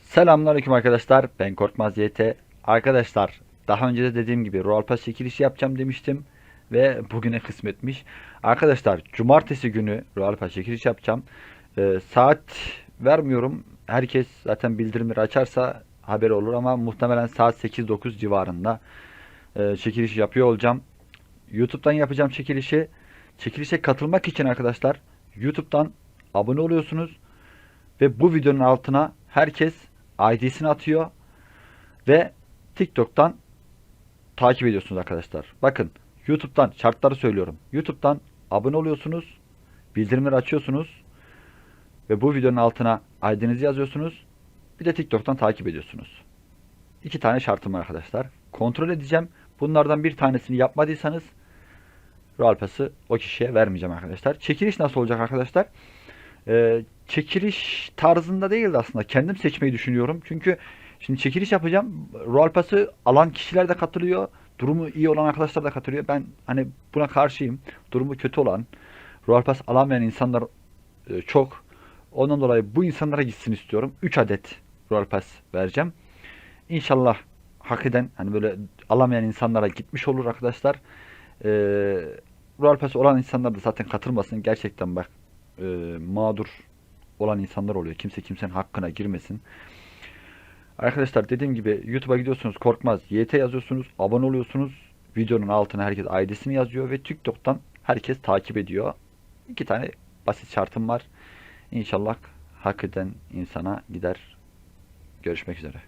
Selamünaleyküm arkadaşlar. Ben Korkmaz YT. Arkadaşlar daha önce de dediğim gibi Royal çekilişi yapacağım demiştim. Ve bugüne kısmetmiş. Arkadaşlar cumartesi günü Royal çekilişi yapacağım. Ee, saat vermiyorum. Herkes zaten bildirimleri açarsa haberi olur ama muhtemelen saat 8-9 civarında e, çekiliş yapıyor olacağım. YouTube'dan yapacağım çekilişi. Çekilişe katılmak için arkadaşlar YouTube'dan abone oluyorsunuz. Ve bu videonun altına herkes ID'sini atıyor. Ve TikTok'tan takip ediyorsunuz arkadaşlar. Bakın YouTube'dan şartları söylüyorum. YouTube'dan abone oluyorsunuz. Bildirimleri açıyorsunuz. Ve bu videonun altına ID'nizi yazıyorsunuz. Bir de TikTok'tan takip ediyorsunuz. İki tane şartım var arkadaşlar. Kontrol edeceğim. Bunlardan bir tanesini yapmadıysanız Royal Pass'ı o kişiye vermeyeceğim arkadaşlar. Çekiliş nasıl olacak arkadaşlar? Ee, çekiliş tarzında değil de aslında kendim seçmeyi düşünüyorum. Çünkü şimdi çekiliş yapacağım. Royal Pass'ı alan kişiler de katılıyor. Durumu iyi olan arkadaşlar da katılıyor. Ben hani buna karşıyım. Durumu kötü olan, Royal Pass alamayan insanlar e, çok. Ondan dolayı bu insanlara gitsin istiyorum. 3 adet Royal Pass vereceğim. İnşallah hak eden hani böyle alamayan insanlara gitmiş olur arkadaşlar. Ee, Royal Pass olan insanlar da zaten katılmasın. Gerçekten bak e, mağdur olan insanlar oluyor. Kimse kimsenin hakkına girmesin. Arkadaşlar dediğim gibi YouTube'a gidiyorsunuz korkmaz. YT yazıyorsunuz. Abone oluyorsunuz. Videonun altına herkes ID'sini yazıyor ve TikTok'tan herkes takip ediyor. İki tane basit şartım var. İnşallah hak eden insana gider. Görüşmek üzere.